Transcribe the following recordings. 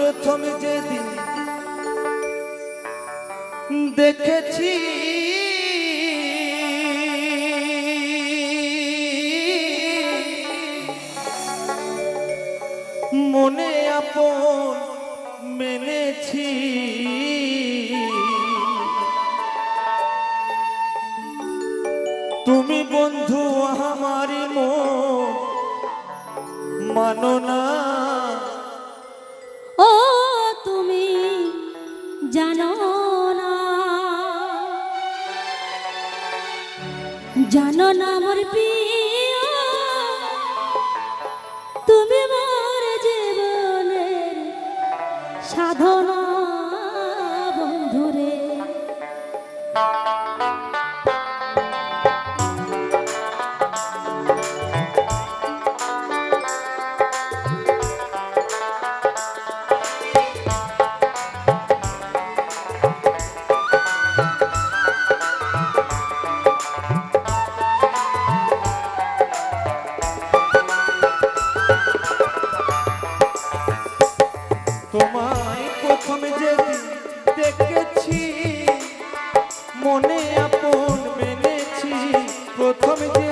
প্রথম যেদিন দেখেছি মনে আপন মেনেছি। তুমি বন্ধু আমার মন মাননা জানো না আমার youth committee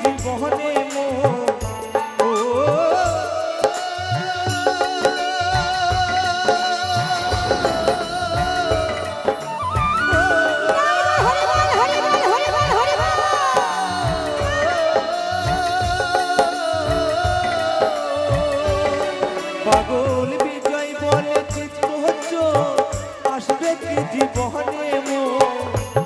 জীবনে মোর পাগল বিজয় বলে চিত্ত হচ্ছ কি জীবনে মোর